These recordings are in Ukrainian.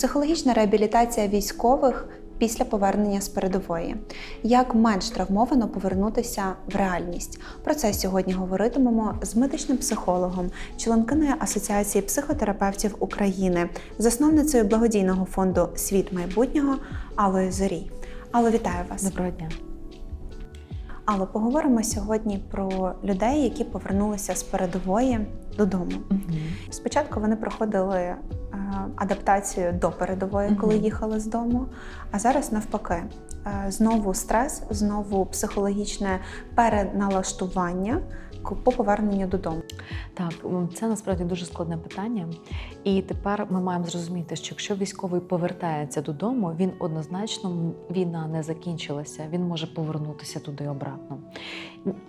Психологічна реабілітація військових після повернення з передової. Як менш травмовано повернутися в реальність? Про це сьогодні говоритимемо з медичним психологом, членкиною Асоціації психотерапевтів України, засновницею благодійного фонду Світ майбутнього Аллою Зорій. Алло, вітаю вас. Доброго дня. Алло, поговоримо сьогодні про людей, які повернулися з передової додому. Спочатку вони проходили адаптацію до передової, коли їхали з дому. А зараз навпаки, Е, знову стрес, знову психологічне переналаштування по поверненню додому. Так, це насправді дуже складне питання. І тепер ми маємо зрозуміти, що якщо військовий повертається додому, він однозначно війна не закінчилася, він може повернутися туди обратно.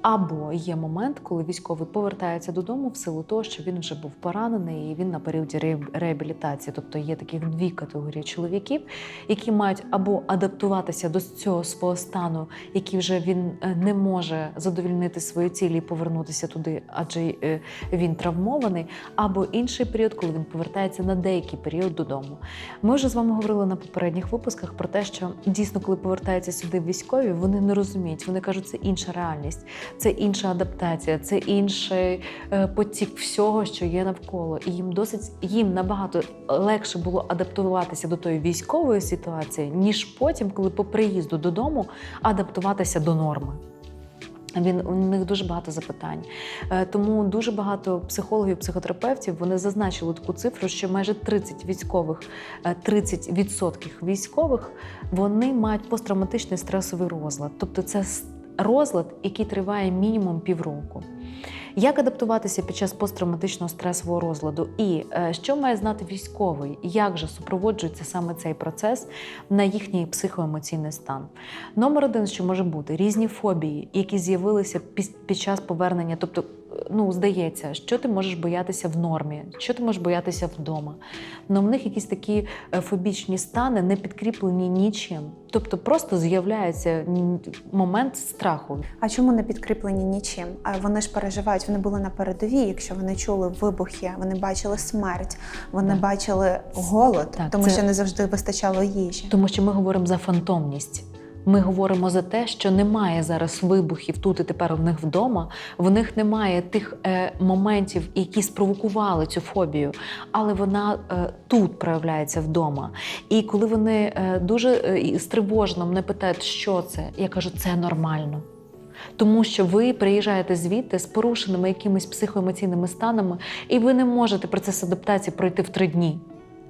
Або є момент, коли військовий повертається додому в силу того, що він вже був поранений і він на періоді реабілітації. Тобто є таких дві категорії чоловіків, які мають або адаптуватися до цього свого стану, який вже він е, не може задовільнити свої цілі і повернутися туди, адже е, він травмований, або інший період, коли він повертається на деякий період додому. Ми вже з вами говорили на попередніх випусках про те, що дійсно, коли повертаються сюди військові, вони не розуміють. Вони кажуть, це інша реальність, це інша адаптація, це інший е, потік всього, що є навколо. І їм досить їм набагато легше було адаптуватися до тої військової ситуації, ніж потім, коли по приїзду додому адаптуватися до норми. Він у них дуже багато запитань. Е, Тому дуже багато психологів, психотерапевтів вони зазначили таку цифру, що майже 30 військових, е, 30% військових вони мають посттравматичний стресовий розлад. Тобто це розлад, який триває мінімум півроку. Як адаптуватися під час посттравматичного стресового розладу? І е, що має знати військовий? Як же супроводжується саме цей процес на їхній психоемоційний стан? Номер один, що може бути, різні фобії, які з'явилися під, час повернення. Тобто, ну здається, що ти можеш боятися в нормі, що ти можеш боятися вдома. Но в них якісь такі е, фобічні стани не підкріплені нічим. Тобто просто з'являється момент страху. А чому не підкріплені нічим? Вони ж переживають, вони були на передовій, якщо вони чули вибухи, вони бачили смерть, вони Так. бачили голод, Так, тому це- що не завжди вистачало їжі. Тому що ми говоримо за фантомність. Ми говоримо за те, що немає зараз вибухів тут і тепер у них вдома. В них немає тих е, моментів, які спровокували цю фобію, але вона е, тут проявляється вдома. І коли вони е, дуже е, і стривожено мене питають, що це, я кажу, це нормально. Тому що ви приїжджаєте звідти з порушеними якимись психоемоційними станами, і ви не можете процес адаптації пройти в три дні.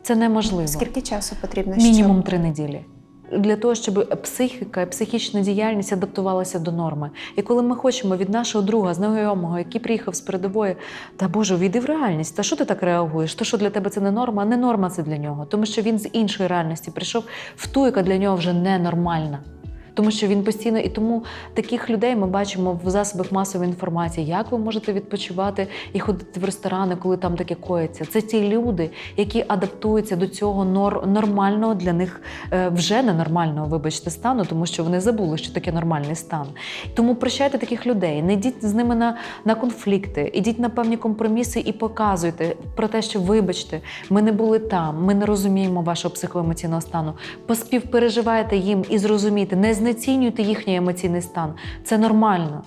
Це неможливо. Скільки часу потрібно Мінімум щоб... три неділі. Для того, щоб психіка, психічна діяльність адаптувалася до норми. І коли ми хочемо від нашого друга, знайомого, який приїхав з передової, та Боже, війди в реальність. Та що ти так реагуєш? То що для тебе це не норма, а не норма це для нього. Тому що він з іншої реальності прийшов в ту, яка для нього вже ненормальна. Тому що він постійно і тому таких людей ми бачимо в засобах масової інформації. Як ви можете відпочивати і ходити в ресторани, коли там таке коїться? Це ті люди, які адаптуються до цього нор- нормального для них е, вже ненормального, вибачте, стану, тому що вони забули, що таке нормальний стан. Тому прощайте таких людей, не йдіть з ними на, на конфлікти, ідіть на певні компроміси і показуйте про те, що вибачте, ми не були там, ми не розуміємо вашого психоемоційного стану. Поспівпереживайте їм і зрозумійте, не знецінюйте їхній емоційний стан. Це нормально.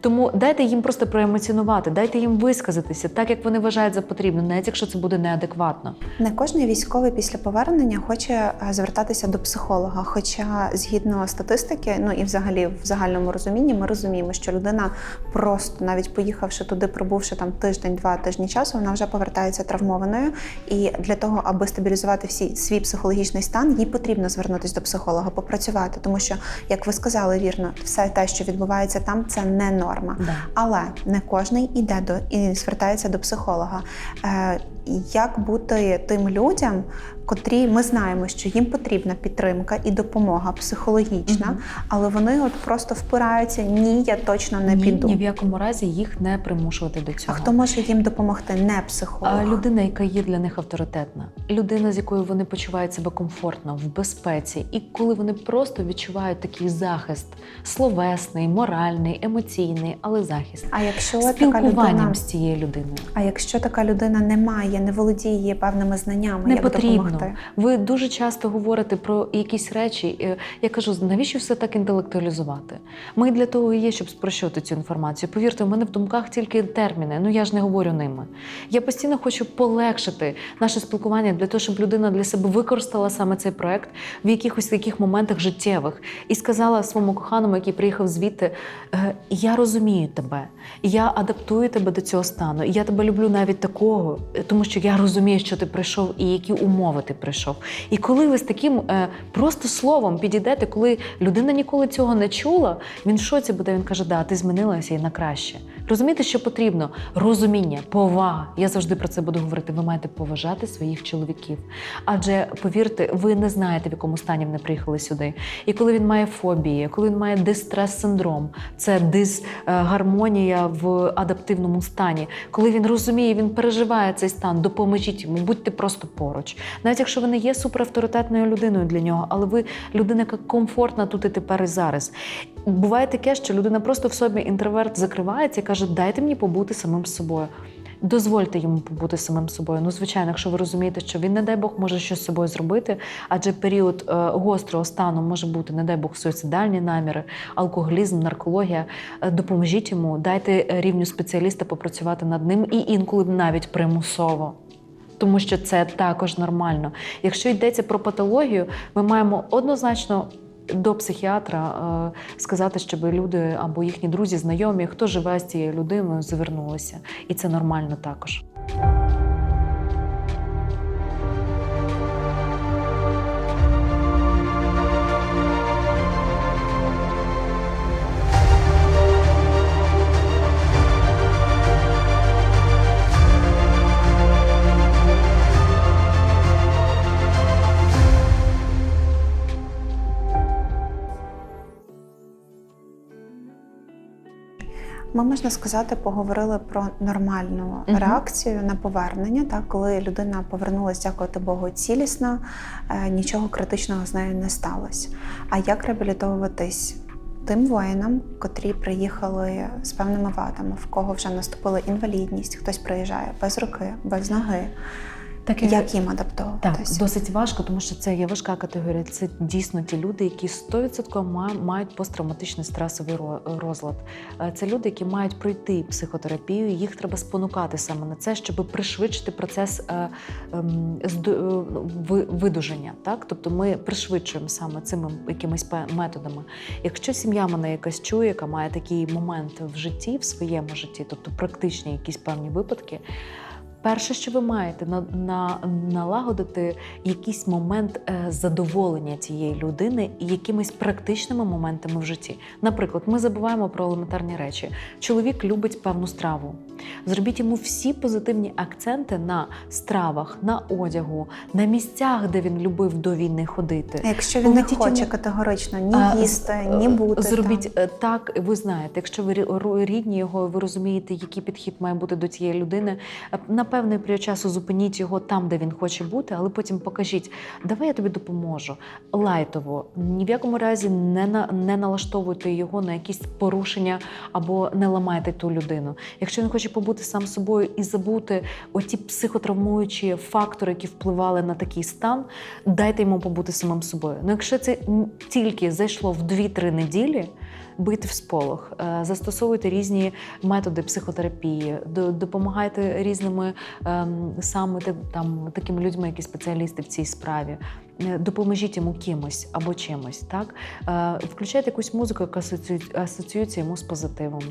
Тому дайте їм просто проемоціонувати, дайте їм висказатися так, як вони вважають за потрібне, навіть якщо це буде неадекватно. Не кожен військовий після повернення хоче е, звертатися до психолога. Хоча, згідно статистики, ну і взагалі в загальному розумінні, ми розуміємо, що людина просто навіть поїхавши туди, пробувши там тиждень-два тижні часу, вона вже повертається травмованою. І для того, аби стабілізувати всі свій психологічний стан, їй потрібно звернутися до психолога, попрацювати, тому що, як ви сказали вірно, все те, що відбувається там, це не норма. Да. Але не кожний іде до і звертається до психолога. Е, як бути тим людям, котрі ми знаємо, що їм потрібна підтримка і допомога психологічна, Мгм. але вони от просто впираються: ні, я точно не ні, піду. ні в якому разі їх не примушувати до цього. А хто може їм допомогти? Не психолог. А людина, яка є для них авторитетна, людина, з якою вони почувають себе комфортно, в безпеці, і коли вони просто відчувають такий захист словесний, моральний, емоційний, але захист А якщо така людина, з цією людиною. а якщо така людина не має, не володіє певними знаннями, Не як потрібно, допомогти. Ви дуже часто говорите про якісь речі. Е, Я кажу, навіщо все так інтелектуалізувати? Ми для того і є, щоб спрощувати цю інформацію. Повірте, у мене в думках тільки терміни. Ну я ж не говорю ними. Я постійно хочу полегшити наше спілкування для того, щоб людина для себе використала саме цей проект в якихось таких моментах життєвих і сказала своєму коханому, який приїхав звідти: «Е, я розумію тебе, я адаптую тебе до цього стану. Я тебе люблю навіть такого, е, тому що я розумію, що ти прийшов і які умови ти прийшов. І коли ви з таким е, просто словом підійдете, коли людина ніколи цього не чула, він в шоці буде. Він каже: Да, ти змінилася і на краще. Розумієте, що потрібно? Розуміння, повага. Я завжди про це буду говорити. Ви маєте поважати своїх чоловіків. Адже повірте, ви не знаєте, в якому стані вони приїхали сюди. І коли він має фобії, коли він має дистрес-синдром, це дисгармонія в адаптивному стані. Коли він розуміє, він переживає цей стан, допоможіть йому, будьте просто поруч. Навіть якщо ви не є суперавторитетною людиною для нього, але ви людина, яка комфортна тут і тепер і зараз. Буває таке, що людина просто в собі інтроверт закривається і каже: дайте мені побути самим собою. Дозвольте йому побути самим собою. Ну, звичайно, якщо ви розумієте, що він, не дай Бог, може щось з собою зробити, адже період е, гострого стану може бути, не дай Бог, суїцидальні наміри, алкоголізм, наркологія. Е, допоможіть йому, дайте рівню спеціаліста попрацювати над ним і інколи навіть примусово. Тому що це також нормально. Якщо йдеться про патологію, ми маємо однозначно до психіатра е, сказати, щоб люди або їхні друзі, знайомі, хто живе з цією людиною, звернулися. І це нормально також. Можна сказати, поговорили про нормальну Мгм. реакцію на повернення, так коли людина повернулася, дякувати Богу, цілісна, е, нічого критичного з нею не сталося. А як реабілітовуватись тим воїнам, котрі приїхали з певними вадами, в кого вже наступила інвалідність, хтось приїжджає без руки, без ноги. Так, Як їм Так, досить важко, тому що це є важка категорія. Це дійсно ті люди, які 100% мають посттравматичний стресовий розлад. Е, Це люди, які мають пройти психотерапію. Їх треба спонукати саме на це, щоб пришвидшити процес е, ем, е, ви- видуження. Так, тобто ми пришвидшуємо саме цими якимись методами. Якщо сім'я мене якась чує, яка має такий момент в житті, в своєму житті, тобто практичні якісь певні випадки. Перше, що ви маєте, на, на, налагодити якийсь момент е, задоволення цієї людини і якимись практичними моментами в житті. Наприклад, ми забуваємо про елементарні речі. Чоловік любить певну страву. Зробіть йому всі позитивні акценти на стравах, на одягу, на місцях, де він любив до війни ходити. Якщо він не Поведіть хоче йому- категорично ні А, їсти, ні бути Зробіть там. е, так, ви знаєте, якщо ви рі- рідні його, ви розумієте, який підхід має бути до цієї людини. Певний період часу зупиніть його там, де він хоче бути, але потім покажіть, давай я тобі допоможу. Лайтово, ні в якому разі не на не налаштовуйте його на якісь порушення або не ламайте ту людину. Якщо він хоче побути сам собою і забути оті психотравмуючі фактори, які впливали на такий стан, дайте йому побути самим собою. Ну, якщо це тільки зайшло в 2-3 неділі. Бийте в сполох, Е, застосовуйте різні методи психотерапії, до- допомагайте різними ем, саме там такими людьми, які спеціалісти в цій справі. Е, Допоможіть йому кимось або чимось. Так Е, включайте якусь музику, яка асоціює- асоціюється йому з позитивом.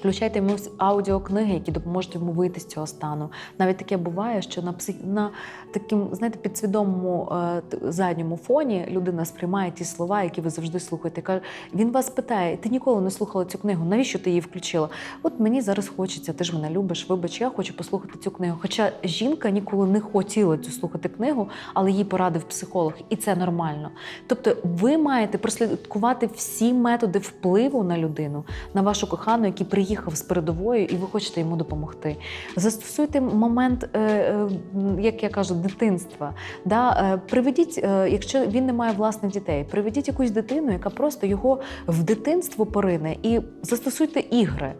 Включайте йому аудіокниги, які допоможуть йому вийти з цього стану. Навіть таке буває, що на псих... на таким, знаєте, підсвідомому е, задньому фоні людина сприймає ті слова, які ви завжди слухаєте. Каже, він вас питає: ти ніколи не слухала цю книгу, навіщо ти її включила? От мені зараз хочеться, ти ж мене любиш, вибач, я хочу послухати цю книгу. Хоча жінка ніколи не хотіла цю слухати книгу, але їй порадив психолог, і це нормально. Тобто, ви маєте прослідкувати всі методи впливу на людину, на вашу кохану, який приїхав з передової, і ви хочете йому допомогти. Застосуйте момент, е, е, як я кажу, дитинства. Е, Приведіть, якщо він не має власних дітей, приведіть якусь дитину, яка просто його в дитинство порине, і застосуйте ігри.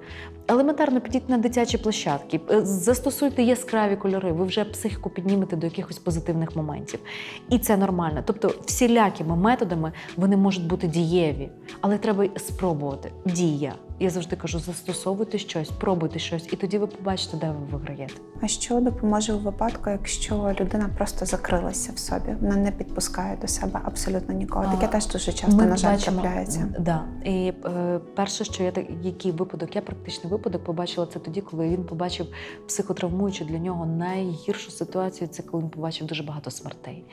Елементарно підіть на дитячі площадки, е, застосуйте яскраві кольори, ви вже психіку піднімете до якихось позитивних моментів. І це нормально. Тобто, всілякими методами вони можуть бути дієві, але треба спробувати. Дія. Я завжди кажу: застосовуйте щось, пробуйте щось, і тоді ви побачите, де ви виграєте. А що допоможе у випадку, якщо людина просто закрилася в собі, вона не підпускає до себе абсолютно нікого. Таке теж дуже часто, на жаль, трапляється. Да. І е, перше, що я так, який випадок, я практичний випадок побачила це тоді, коли він побачив психотравмуючу для нього найгіршу ситуацію. Це коли він побачив дуже багато смертей.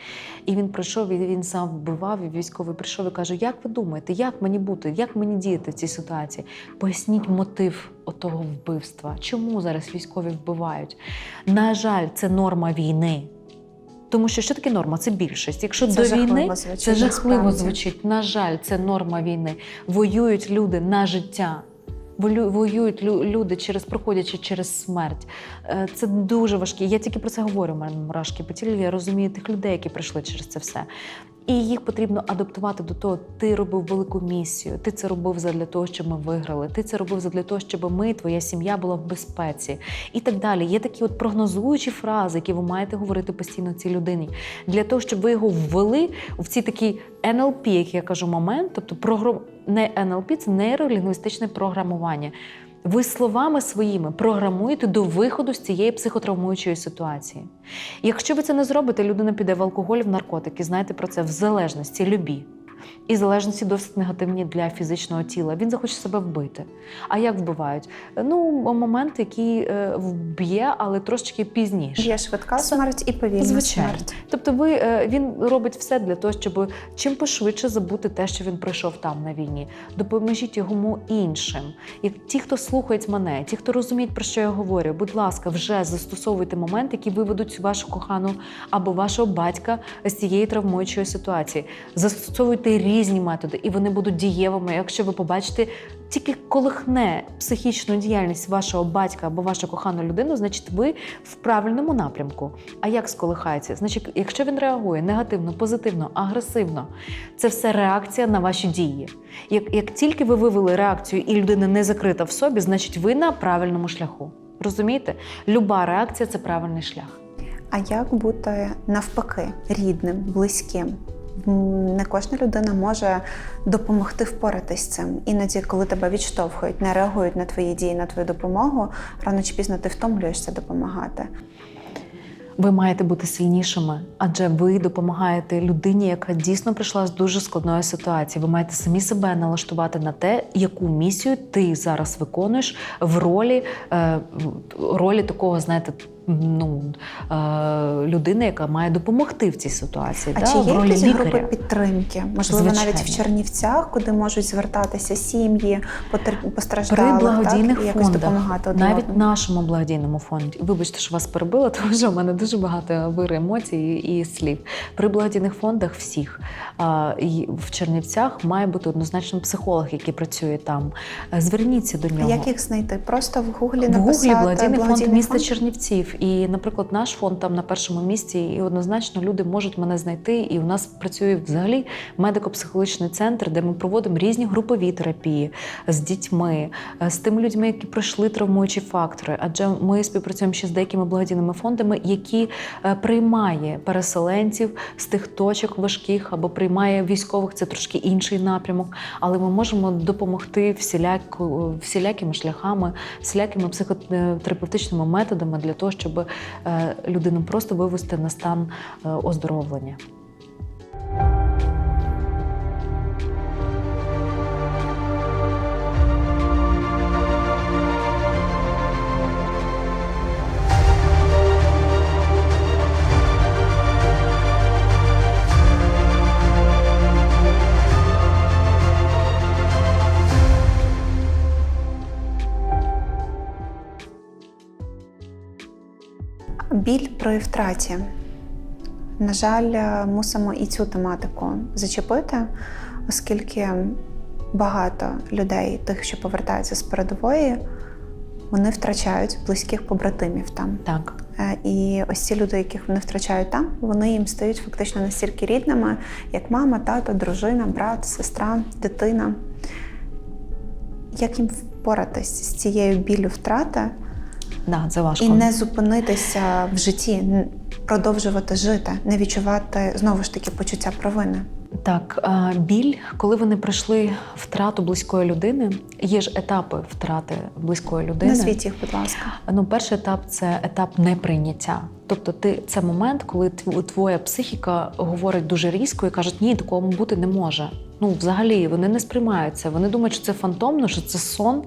І він прийшов, і він сам вбивав, і військовий прийшов і каже: Як ви думаєте, як мені бути, як мені діяти в цій ситуації? Поясніть мотив отого вбивства. Чому зараз військові вбивають? На жаль, це норма війни. Тому що що таке норма? Це більшість. Якщо Це до війни звучить, це жахливо звучить. На жаль, це норма війни. Воюють люди на життя. Воюють лю- люди через проходячи через смерть. Е, Це дуже важкі. Я тільки про це говорю. У мене мурашки по тілі. Я розумію тих людей, які пройшли через це все. І їх потрібно адаптувати до того. Ти робив велику місію. Ти це робив задля того, щоб ми виграли. Ти це робив задля того, щоб ми, твоя сім'я була в безпеці. І так далі. Є такі от прогнозуючі фрази, які ви маєте говорити постійно цій людині. Для того, щоб ви його ввели в ці такі НЛП, як я кажу, момент, тобто програм... не НЛП, це нейролінгвістичне програмування. Ви словами своїми програмуєте до виходу з цієї психотравмуючої ситуації. Якщо ви це не зробите, людина піде в алкоголь, в наркотики, знаєте про це в залежності, любі. І залежності досить негативні для фізичного тіла. Він захоче себе вбити. А як вбивають? Ну, момент, який е, вб'є, але трошечки пізніше. Є швидка смерть і повільна Звичайно. смерть. Тобто, ви, е, він робить все для того, щоб чим пошвидше забути те, що він пройшов там на війні. Допоможіть йому іншим. Як ті, хто слухають мене, ті, хто розуміють, про що я говорю, будь ласка, вже застосовуйте момент, який виведуть вашу кохану або вашого батька з цієї травмуючої ситуації. Застосовуйте різні методи, і вони будуть дієвими. Якщо ви побачите, тільки колихне психічну діяльність вашого батька або вашу кохану людину, значить ви в правильному напрямку. А як сколихається? Значить, якщо він реагує негативно, позитивно, агресивно, це все реакція на ваші дії. Як, як тільки ви вивели реакцію і людина не закрита в собі, значить ви на правильному шляху. Розумієте? Люба реакція це правильний шлях. А як бути навпаки рідним, близьким? Не кожна людина може допомогти впоратись з цим. Іноді, коли тебе відштовхують, не реагують на твої дії, на твою допомогу, рано чи пізно ти втомлюєшся допомагати. Ви маєте бути сильнішими, адже ви допомагаєте людині, яка дійсно прийшла з дуже складної ситуації. Ви маєте самі себе налаштувати на те, яку місію ти зараз виконуєш в ролі, е, ролі такого, знаєте, ну, е, людини, яка має допомогти в цій ситуації. А да, чи є якісь групи підтримки? Можливо, Звичайно. навіть в Чернівцях, куди можуть звертатися сім'ї, потер... При благодійних так, якось фондах, допомагати один навіть нашому благодійному фонді. Вибачте, що вас перебила, тому що в мене дуже багато вир емоцій і слів. При благодійних фондах всіх в Чернівцях має бути однозначно психолог, який працює там. Зверніться до А нього. як їх знайти? Просто в гуглі В Гуглі благодійний фонд міста фонд»? Чернівців. І, наприклад, наш фонд там на першому місці, і однозначно люди можуть мене знайти. І у нас працює взагалі медико-психологічний центр, де ми проводимо різні групові терапії з дітьми, е, з тими людьми, які пройшли травмуючі фактори. Адже ми співпрацюємо ще з деякими благодійними фондами, які е, приймає переселенців з тих точок важких або приймає військових. Це трошки інший напрямок. Але ми можемо допомогти всіляко, всілякими шляхами, всілякими психотерапевтичними методами для того, щоб е, людину просто вивести на стан е, оздоровлення. Біль при втраті. На жаль, е, мусимо і цю тематику зачепити, оскільки багато людей, тих, що повертаються з передової, вони втрачають близьких побратимів там. Так. Е, І ось ці люди, яких вони втрачають там, вони їм стають фактично настільки рідними, як мама, тато, дружина, брат, сестра, дитина. Як їм впоратись з цією біллю втрати Да, це важко. і не зупинитися в житті, продовжувати жити, не відчувати знову ж таки почуття провини. Так, біль, коли вони пройшли втрату близької людини, є ж етапи втрати близької людини. Назвіть їх, будь ласка. Ну, перший етап це етап неприйняття. Тобто, ти це момент, коли твоя психіка говорить дуже різко і кажуть, ні, такого бути не може. Ну, взагалі, вони не сприймаються. Вони думають, що це фантомно, що це сон.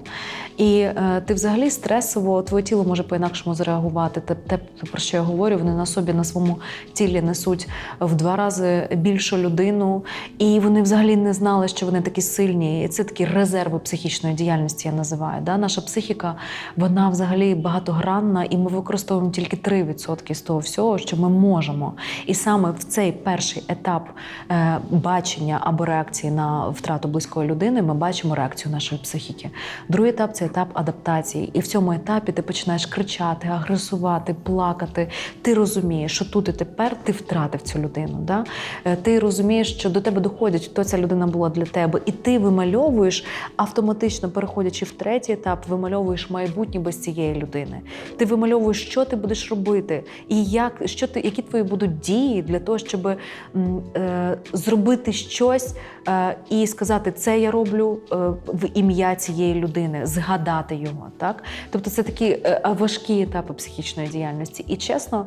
І е, ти взагалі стресово, твоє тіло може по-інакшому зреагувати. Те, те, про що я говорю, вони на собі на своєму тілі несуть в два рази більшу людину, і вони взагалі не знали, що вони такі сильні. І це такі резерви психічної діяльності, я називаю. Да? Наша психіка, вона взагалі багатогранна, і ми використовуємо тільки 3% з того всього, що ми можемо. І саме в цей перший етап е, бачення або реакції на втрату близької людини ми бачимо реакцію нашої психіки. Другий етап це етап адаптації. І в цьому етапі ти починаєш кричати, агресувати, плакати. Ти розумієш, що тут і тепер ти втратив цю людину. Да? Е, Ти розумієш, що до тебе доходять, хто ця людина була для тебе, і ти вимальовуєш автоматично, переходячи в третій етап, вимальовуєш майбутнє без цієї людини. Ти вимальовуєш, що ти будеш робити, і як що ти, які твої будуть дії для того, щоб е, зробити щось е, і сказати, це я роблю е, в ім'я цієї людини, згадати його. Так? Тобто це такі е, важкі етапи психічної діяльності. І чесно.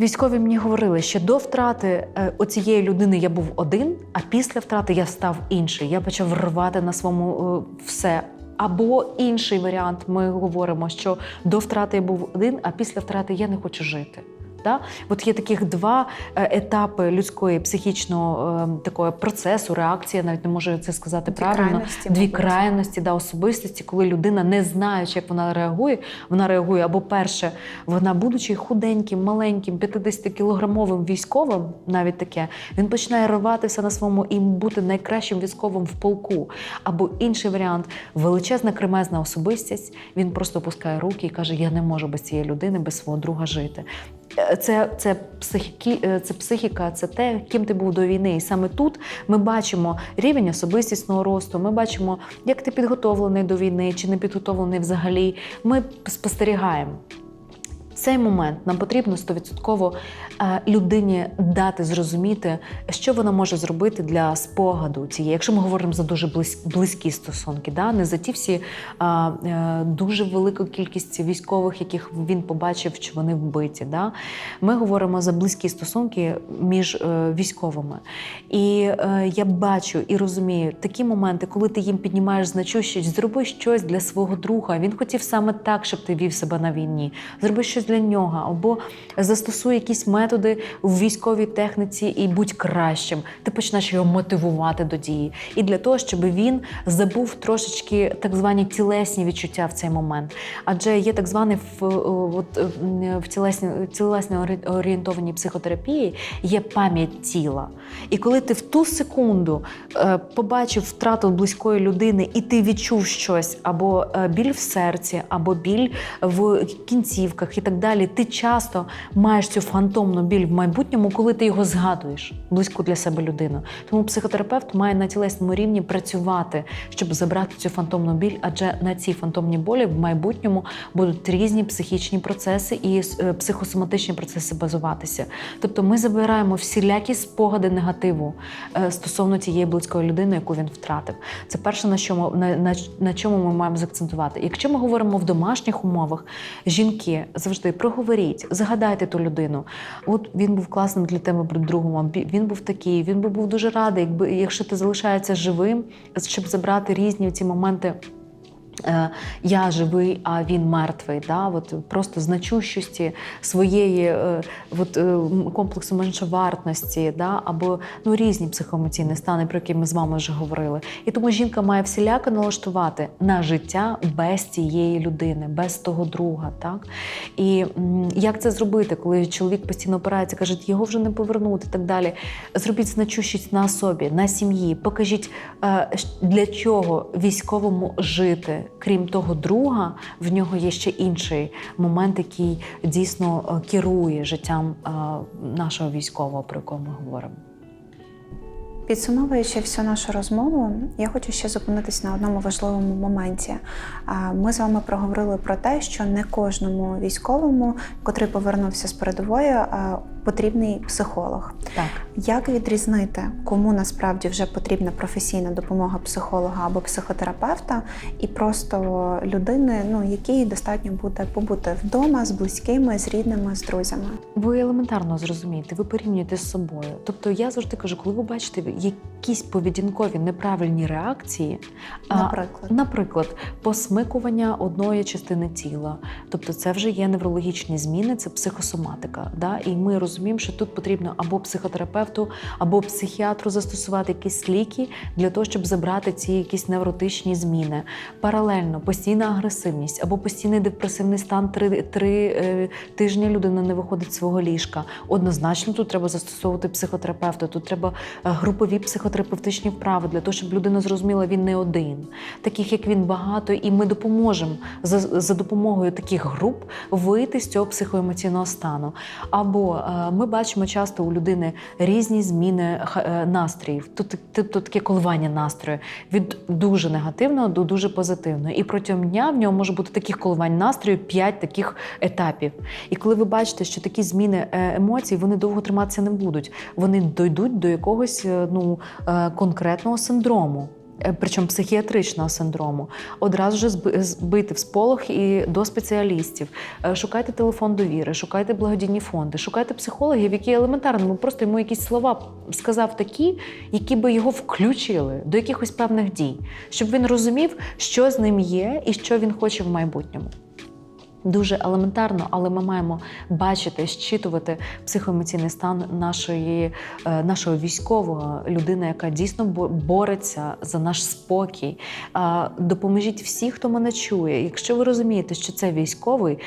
Військові мені говорили, що до втрати е, оцієї людини я був один, а після втрати я став інший. Я почав рвати на своєму е, все. Або інший варіант, ми говоримо, що до втрати я був один, а після втрати я не хочу жити. Да? От є таких два е, етапи людської психічного е, такого процесу, реакції, я навіть не можу це сказати Дві правильно. крайності, Дві крайності да, особистості, коли людина не знаючи, як вона реагує, вона реагує або перше, вона, будучи худеньким, маленьким, 50-кілограмовим військовим, навіть таке, він починає рватися на своєму і бути найкращим військовим в полку. Або інший варіант величезна кремезна особистість. Він просто опускає руки і каже: Я не можу без цієї людини, без свого друга жити. Це, це, психіки, е, це психіка, це те, ким ти був до війни. І саме тут ми бачимо рівень особистісного росту, ми бачимо, як ти підготовлений до війни чи не підготовлений взагалі. Ми спостерігаємо. Цей момент нам потрібно стовідсотково е, людині дати зрозуміти, що вона може зробити для спогаду цієї, якщо ми говоримо за дуже близькі стосунки, да? не за ті всі а, е, дуже велику кількість військових, яких він побачив, що вони вбиті. Да? Ми говоримо за близькі стосунки між е, військовими. І е, я бачу і розумію такі моменти, коли ти їм піднімаєш значущість, зроби щось для свого друга. Він хотів саме так, щоб ти вів себе на війні. Зроби щось для нього, або застосуй якісь методи в військовій техніці і будь кращим. Ти почнеш його мотивувати до дії. І для того, щоб він забув трошечки так звані тілесні відчуття в цей момент. Адже є так званий в, е, от, е, в тілесні, тілесно орієнтованій психотерапії є пам'ять тіла. І коли ти в ту секунду е, побачив втрату близької людини, і ти відчув щось, або біль в серці, або біль в кінцівках і так далі, ти часто маєш цю фантомну біль в майбутньому, коли ти його згадуєш, близьку для себе людину. Тому психотерапевт має на тілесному рівні працювати, щоб забрати цю фантомну біль, адже на цій фантомній болі в майбутньому будуть різні психічні процеси і е, психосоматичні процеси базуватися. Тобто ми забираємо всілякі спогади негативу е, стосовно тієї близької людини, яку він втратив. Це перше, на чому на, на, на чому ми маємо заакцентувати. Якщо ми говоримо в домашніх умовах, жінки завжди проговоріть, згадайте ту людину. От він був класним для тебе другом, він був такий, він би був дуже радий, якби якщо ти залишаєшся живим, щоб забрати різні ці моменти. Е, Я живий, а він мертвий. Да? От просто значущості своєї е, от, е, комплексу меншовартості, да? або ну, різні психоемоційні стани, про які ми з вами вже говорили. І тому жінка має всіляко налаштувати на життя без цієї людини, без того друга. Так? І як це зробити, коли чоловік постійно опирається, каже, його вже не повернути і так далі. Зробіть значущість на особі, на сім'ї. Покажіть, для чого військовому жити. Крім того друга, в нього є ще інший момент, який дійсно е, керує життям е, нашого військового, про якого ми говоримо. Підсумовуючи всю нашу розмову, я хочу ще зупинитись на одному важливому моменті. Ми з вами проговорили про те, що не кожному військовому, котрий повернувся з передової, потрібний психолог. Так. Як відрізнити, кому насправді вже потрібна професійна допомога психолога або психотерапевта, і просто людини, ну якій достатньо буде побути вдома з близькими, з рідними, з друзями? Ви елементарно зрозумієте, ви порівнюєте з собою. Тобто я завжди кажу, коли ви бачите якісь поведінкові неправильні реакції, а, Наприклад. наприклад, посмикування одної частини тіла, тобто це вже є неврологічні зміни, це психосоматика. Да? І ми розуміємо, що тут потрібно або психотерапевту, або психіатру застосувати якісь ліки для того, щоб забрати ці якісь невротичні зміни. Паралельно постійна агресивність або постійний депресивний стан три, три е, тижні людина не виходить з свого ліжка. Однозначно тут треба застосовувати психотерапевта. Тут треба е, групові психотерапевтичні вправи для того, щоб людина зрозуміла, він не один. Таких як він багато, і ми допоможемо за, за допомогою таких груп вийти з цього психоемоційного стану. Або е, ми бачимо часто у людини різні зміни е, настроїв, тобто таке коливання настрою від дуже негативного до дуже позитивного. І протягом дня в нього може бути таких коливань настрою 5 таких етапів. І коли ви бачите, що такі зміни е, емоцій вони довго триматися не будуть, вони дойдуть до якогось е, ну, конкретного синдрому. Е, Причому психіатричного синдрому, одразу ж збити в сполох і до спеціалістів. Е, Шукайте телефон довіри, шукайте благодійні фонди, шукайте психологів, які елементарно ну, просто йому якісь слова сказав такі, які би його включили до якихось певних дій, щоб він розумів, що з ним є і що він хоче в майбутньому. Дуже елементарно, але ми маємо бачити, щитувати психоемоційний стан нашої, е, нашого військового людини, яка дійсно бореться за наш спокій. Допоможіть всі, хто мене чує. Якщо ви розумієте, що це військовий,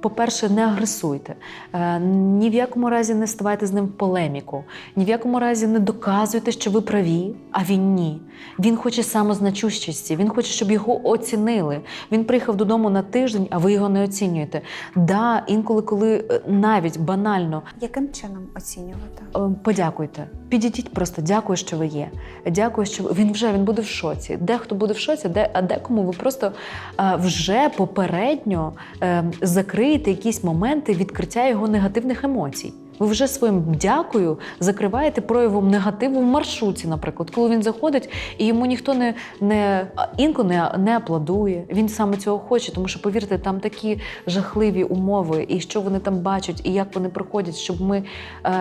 по-перше, не агресуйте, Е, ні в якому разі не ставайте з ним в полеміку, ні в якому разі не доказуйте, що ви праві, а він ні. Він хоче самозначущості, він хоче, щоб його оцінили. Він приїхав додому на тиждень, а ви його не оцінюєте. Да, інколи, коли е, навіть банально Яким чином оцінювати? е, подякуйте. Підійдіть просто, дякую, що ви є. Дякую, що ви- він вже він буде в шоці. Дехто буде в шоці, де, а декому ви просто а, вже попередньо а, закриєте якісь моменти відкриття його негативних емоцій. Ви вже своїм дякую закриваєте проявом негативу в маршрутці, наприклад, коли він заходить і йому ніхто не, не інколи не, не аплодує. Він саме цього хоче, тому що повірте, там такі жахливі умови, і що вони там бачать, і як вони приходять, щоб ми е,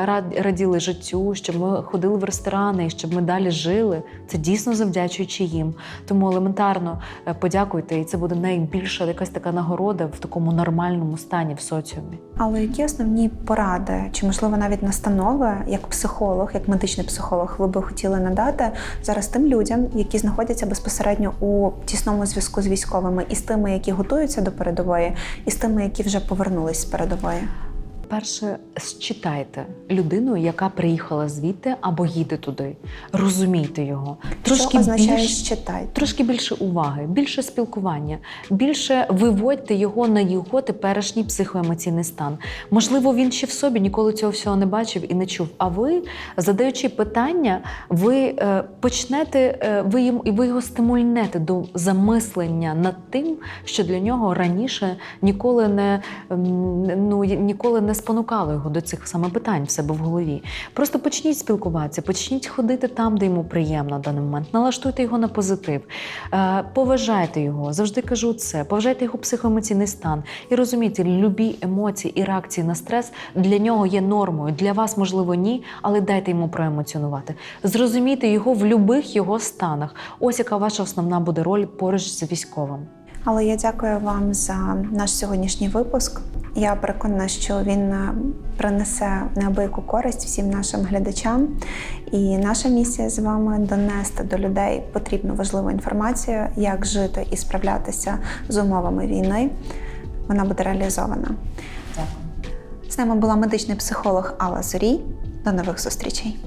рад- раділи життю, щоб ми ходили в ресторани, і щоб ми далі жили. Це дійсно завдячуючи їм. Тому елементарно е, подякуйте, і це буде найбільша якась така нагорода в такому нормальному стані в соціумі. Але які основні поради, чи можливо навіть настанови, як психолог, як медичний психолог, ви би хотіли надати зараз тим людям, які знаходяться безпосередньо у тісному зв'язку з військовими, і з тими, які готуються до передової, і з тими, які вже повернулись з передової? Перше, считайте людину, яка приїхала звідти або їде туди. Розумійте його. що означає більш- «щитай»? Трошки більше уваги, більше спілкування, більше виводьте його на його теперішній психоемоційний стан. Можливо, він ще в собі ніколи цього всього не бачив і не чув. А ви, задаючи питання, ви е, почнете, е, ви, їм, і ви його стимульнете до замислення над тим, що для нього раніше ніколи не, ну, ніколи не спонукало його до цих саме питань в себе в голові. Просто почніть спілкуватися, почніть ходити там, де йому приємно в даний момент. Налаштуйте його на позитив, Е, поважайте його. Завжди кажу це. Поважайте його психоемоційний стан і розумійте, любі емоції і реакції на стрес для нього є нормою. Для вас, можливо, ні, але дайте йому проемоціонувати. Зрозумійте його в любих його станах. Ось яка ваша основна буде роль поруч з військовим. Але я дякую вам за наш сьогоднішній випуск. Я переконана, що він е, принесе неабияку користь всім нашим глядачам. І наша місія з вами донести до людей потрібну важливу інформацію, як жити і справлятися з умовами війни. Вона буде реалізована. Дякую. З нами була медичний психолог Алла Зорій. До нових зустрічей.